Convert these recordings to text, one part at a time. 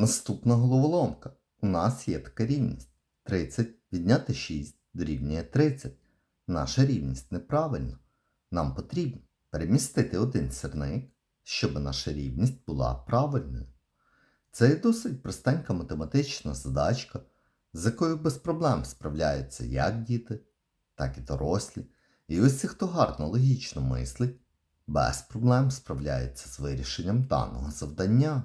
Наступна головоломка. У нас є така рівність. 30 відняти 6 дорівнює 30. Наша рівність неправильна. Нам потрібно перемістити один сірник, щоб наша рівність була правильною. Це досить простенька математична задачка, з якою без проблем справляються як діти, так і дорослі. І ось ці, хто гарно логічно мислить, без проблем справляється з вирішенням даного завдання.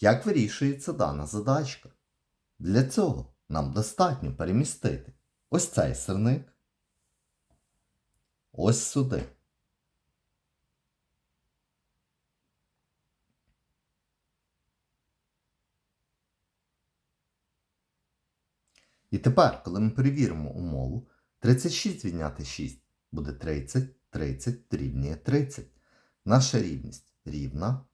Як вирішується дана задачка? Для цього нам достатньо перемістити ось цей сирник ось сюди. І тепер, коли ми перевіримо умову, 36 відняти 6 буде 30, 30 дорівнює 30. Наша рівність рівна,